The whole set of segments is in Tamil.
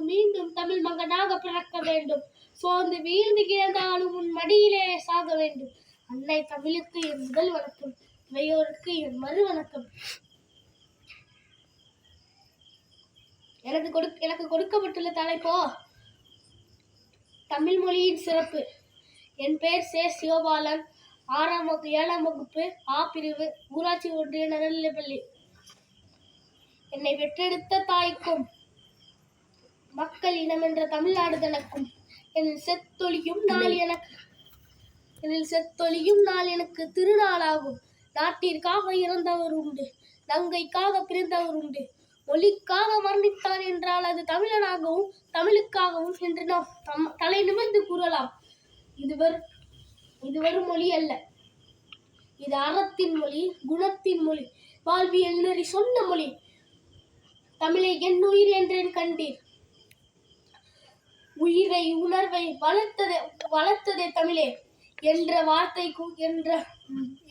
மீண்டும் தமிழ் மகனாக பிறக்க வேண்டும். சோர்ந்து வீழ்ந்து கிடந்தாலும் உன் மடியிலே சாக வேண்டும். அன்னை தமிழுக்கு என் முதல் வணக்கம். இவையோருக்கு என் மறு வணக்கம். எனக்கு கொடு எனக்கு கொடுக்கப்பட்டுள்ள தலைப்போ? தமிழ் மொழியின் சிறப்பு. என் பெயர் சே. சிவபாலன். ஆறாம் வகுப்பு ஏழாம் வகுப்பு ஆ பிரிவு ஊராட்சி ஒன்றிய நடுநிலைப்பள்ளி. என்னை பெற்றெடுத்த தாய்க்கும் மக்கள் இனம் என்ற தமிழ்நாடு தனக்கும் என் செத்தொழியும் நாள் எனக்கு எனில் செத்தொழியும் நாள் எனக்கு திருநாளாகும். நாட்டிற்காக இறந்தவர் உண்டு நங்கைக்காக பிறந்தவர் உண்டு. மொழிக்காக மரணித்தார் என்றால் அது தமிழனாகவும் தமிழுக்காகவும் என்று நாம் தம் தலை நிமிர்ந்து கூறலாம். இது வெறும் இது வெறும் மொழி அல்ல. இது அறத்தின் மொழி குணத்தின் மொழி. வாழ்வியல் நெறி சொன்ன மொழி. தமிழை என் உயிர் என்றேன் கண்டீர். உயிரை உணர்வை வளர்த்ததே வளர்த்ததே தமிழே என்ற வார்த்தை என்ற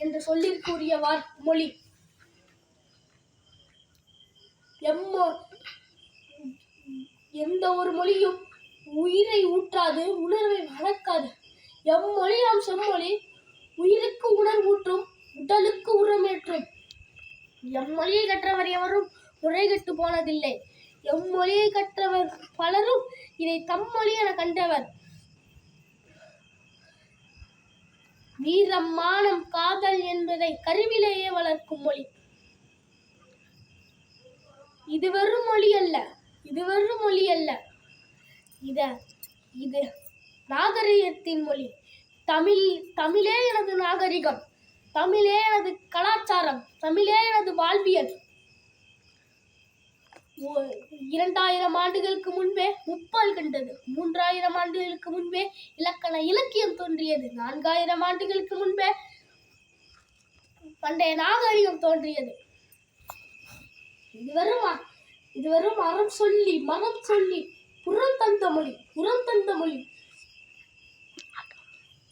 என்று சொல்லிற்குரிய வார் மொழி. எம்மோ எந்த ஒரு மொழியும் உயிரை ஊற்றாது உணர்வை வளர்க்காது. எம்மொழியாம் செம்மொழி உயிருக்கு உணர்வூற்றும் உடலுக்கு உரமேற்றும். எம்மொழியை கற்றவர் எவரும் முறைகெட்டு போனதில்லை. எம்மொழியை கற்றவர் பலரும் இதை தம்மொழி என கண்டவர். வீரம் மானம் காதல் என்பதை கருவிலேயே வளர்க்கும் மொழி. இது வெறும் மொழி அல்ல இது வெறும் மொழி அல்ல. இத இது நாகரிகத்தின் மொழி. தமிழ் தமிழே எனது நாகரிகம். தமிழே எனது கலாச்சாரம். தமிழே எனது வாழ்வியல். இரண்டாயிரம் ஆண்டுகளுக்கு முன்பே முப்பால் கண்டது. மூன்றாயிரம் ஆண்டுகளுக்கு முன்பே இலக்கண இலக்கியம் தோன்றியது. நான்காயிரம் ஆண்டுகளுக்கு முன்பே பண்டைய நாகரிகம் தோன்றியது. இது வெறும் இது வெறும் அறம் சொல்லி மனம் சொல்லி புறம் தந்த மொழி புறம் தந்த மொழி.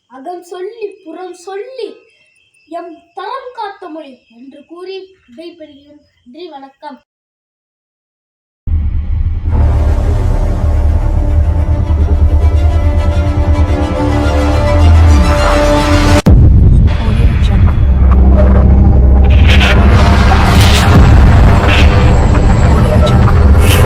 அகம் சொல்லி புறம் சொல்லி எம் தரம் காத்த மொழி என்று கூறி விடைபெறுகிறேன். நன்றி வணக்கம்.